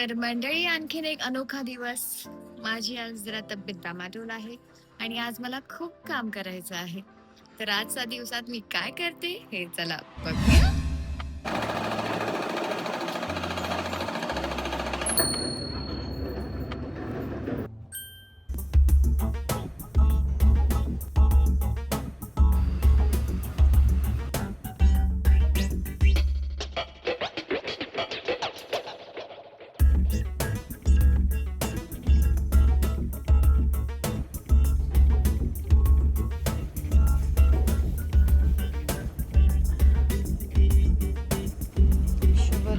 तर मंडळी आणखीन एक अनोखा दिवस माझी आज जरा तब्येत डामाडोल आहे आणि आज मला खूप काम करायचं आहे. तर आजच्या दिवसात मी काय करते हे चला बघू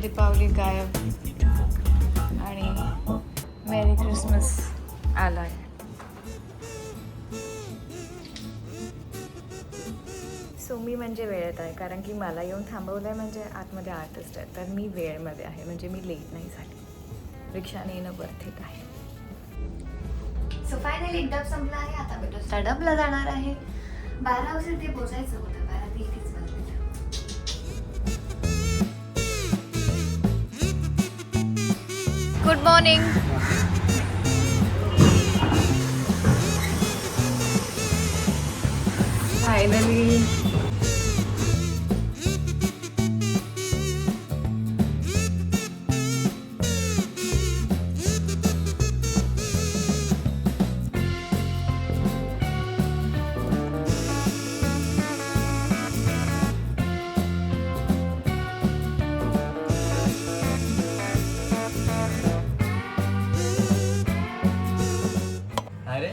दीपावली गायब. आणि मेरी क्रिसमस आहे सो मी म्हणजे वेळेत आहे कारण की मला येऊन थांबवलं आहे म्हणजे आतमध्ये आर्टिस्ट आहे तर मी वेळेमध्ये आहे म्हणजे मी लेट नाही झाली. रिक्षाने येणं बर्थेट आहे. सो फायनली एक संपला आहे आता मी दुसऱ्या जाणार आहे. बारा वाजता ते पोचायचं होतं. Good morning. Finally.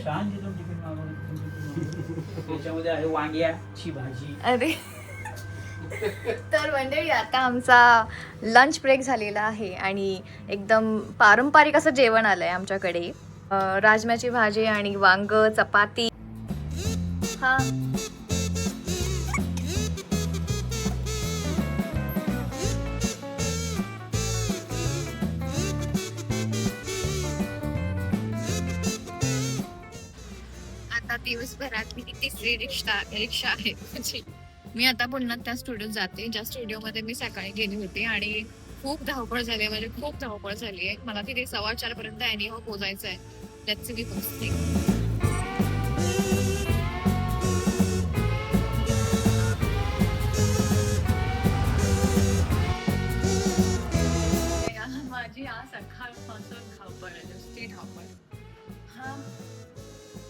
छान तिथून टिफिन मागवलं. त्याच्यामध्ये आहे वांग्याची भाजी. अरे. तर मंडळी आता आमचा लंच ब्रेक झालेला आहे आणि एकदम पारंपरिक असं जेवण आलं आहे आमच्याकडे राजम्याची भाजी आणि वांग चपाती. हा. दिवसभरात मी तिसरी रिक्षा रिक्षा आहे माझी. मी आता पुन्हा त्या स्टुडिओत जाते. ज्या स्टुडिओमध्ये मी सकाळी गेली होती आणि खूप धावपळ झाली आहे. म्हणजे खूप धावपळ झाली आहे. मला तिथे सव्वा चार पर्यंत एनी हो पोहोचायचं आहे त्याच मी पोचते माझी आज सकाळपासून धावपळ आहे. नुसती धावपळ. हा.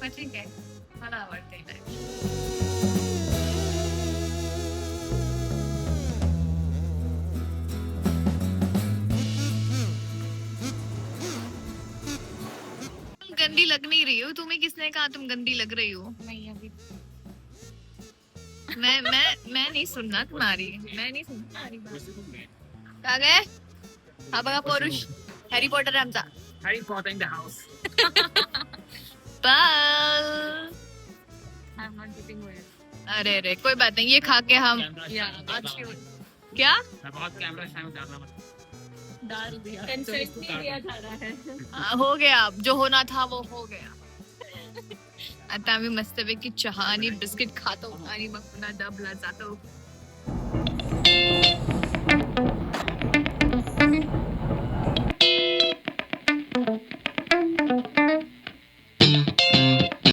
ठीक आहे. मला आवडते. तुम गंदी लग नहीं रही हो। तुम्हें किसने कहा तुम गंदी लग रही हो? नहीं अभी मैं मैं मैं नहीं सुनना तुम्हारी। मैं नहीं सुनना तुम्हारी बात। का गए? हा बघा पुरुष। हॅरी पॉटर आमचा Harry Potter in the house bye अरे अरे कोई बात नहीं ये खा के हम आज क्या? डाल दिया। कंसेंट नहीं दिया जा रहा है। हो गया जो होना था वो हो गया। आता आम्ही मस्तपैकी चहा आणि बिस्किट खातो आणि मग पुन्हा डबला जातो